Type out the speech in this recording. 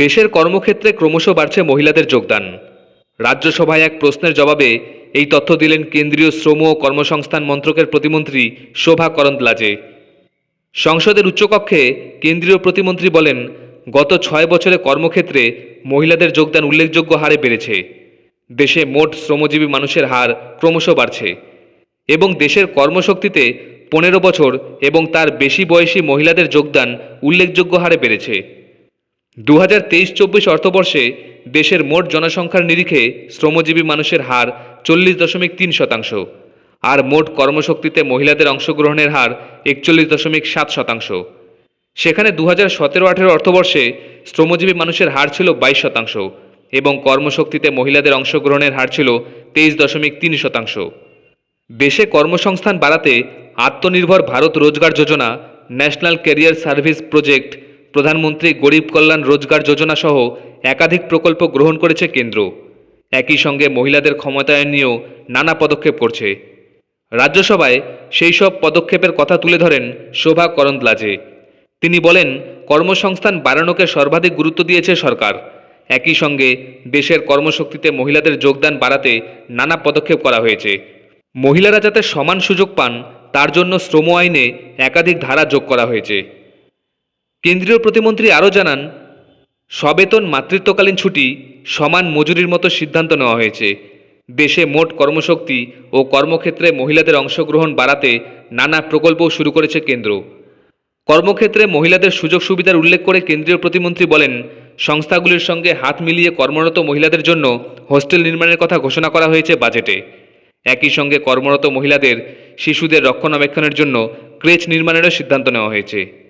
দেশের কর্মক্ষেত্রে ক্রমশ বাড়ছে মহিলাদের যোগদান। রাজ্যসভায় এক প্রশ্নের জবাবে এই তথ্য দিলেন কেন্দ্রীয় শ্রম ও কর্মসংস্থান মন্ত্রকের প্রতিমন্ত্রী শোভা করন্দলাজে। সংসদের উচ্চকক্ষে কেন্দ্রীয় প্রতিমন্ত্রী বলেন, গত ছয় বছরে কর্মক্ষেত্রে মহিলাদের যোগদান উল্লেখযোগ্য হারে বেড়েছে। দেশে মোট শ্রমজীবী মানুষের হার ক্রমশ বাড়ছে এবং দেশের কর্মশক্তিতে পনেরো বছর এবং তার বেশি বয়সী মহিলাদের যোগদান উল্লেখযোগ্য হারে বেড়েছে। দু হাজার তেইশ চব্বিশ অর্থবর্ষে দেশের মোট জনসংখ্যার নিরিখে শ্রমজীবী মানুষের হার চল্লিশ দশমিক তিন শতাংশ আর মোট কর্মশক্তিতে মহিলাদের অংশগ্রহণের হার একচল্লিশ দশমিক সাত শতাংশ। সেখানে দু হাজার সতেরো আঠেরো অর্থবর্ষে শ্রমজীবী মানুষের হার ছিল বাইশ শতাংশ এবং কর্মশক্তিতে মহিলাদের অংশগ্রহণের হার ছিল তেইশ দশমিক তিন শতাংশ। দেশে কর্মসংস্থান বাড়াতে Atmanirbhar Bharat Rozgar Yojana national career service project Pradhan Mantri Garib Kalyan রোজগার যোজনা সহ একাধিক প্রকল্প গ্রহণ করেছে কেন্দ্র। একই সঙ্গে মহিলাদের ক্ষমতায়ন নিয়েও নানা পদক্ষেপ করছে। রাজ্যসভায় সেই সব পদক্ষেপের কথা তুলে ধরেন শোভা করন্দলাজে। তিনি বলেন, কর্মসংস্থান বাড়ানোকে সর্বাধিক গুরুত্ব দিয়েছে সরকার। একই সঙ্গে দেশের কর্মশক্তিতে মহিলাদের যোগদান বাড়াতে নানা পদক্ষেপ করা হয়েছে। মহিলারা যাতে সমান সুযোগ পান, তার জন্য শ্রম আইনে একাধিক ধারা যোগ করা হয়েছে। কেন্দ্রীয় প্রতিমন্ত্রী আরও জানান, সবেতন মাতৃত্বকালীন ছুটি সমান মজুরির মতো সিদ্ধান্ত নেওয়া হয়েছে। দেশে মোট কর্মশক্তি ও কর্মক্ষেত্রে মহিলাদের অংশগ্রহণ বাড়াতে নানা প্রকল্পও শুরু করেছে কেন্দ্র। কর্মক্ষেত্রে মহিলাদের সুযোগ সুবিধার উল্লেখ করে কেন্দ্রীয় প্রতিমন্ত্রী বলেন, সংস্থাগুলির সঙ্গে হাত মিলিয়ে কর্মরত মহিলাদের জন্য হোস্টেল নির্মাণের কথা ঘোষণা করা হয়েছে বাজেটে। একই সঙ্গে কর্মরত মহিলাদের শিশুদের রক্ষণাবেক্ষণের জন্য ক্রেচ নির্মাণেরও সিদ্ধান্ত নেওয়া হয়েছে।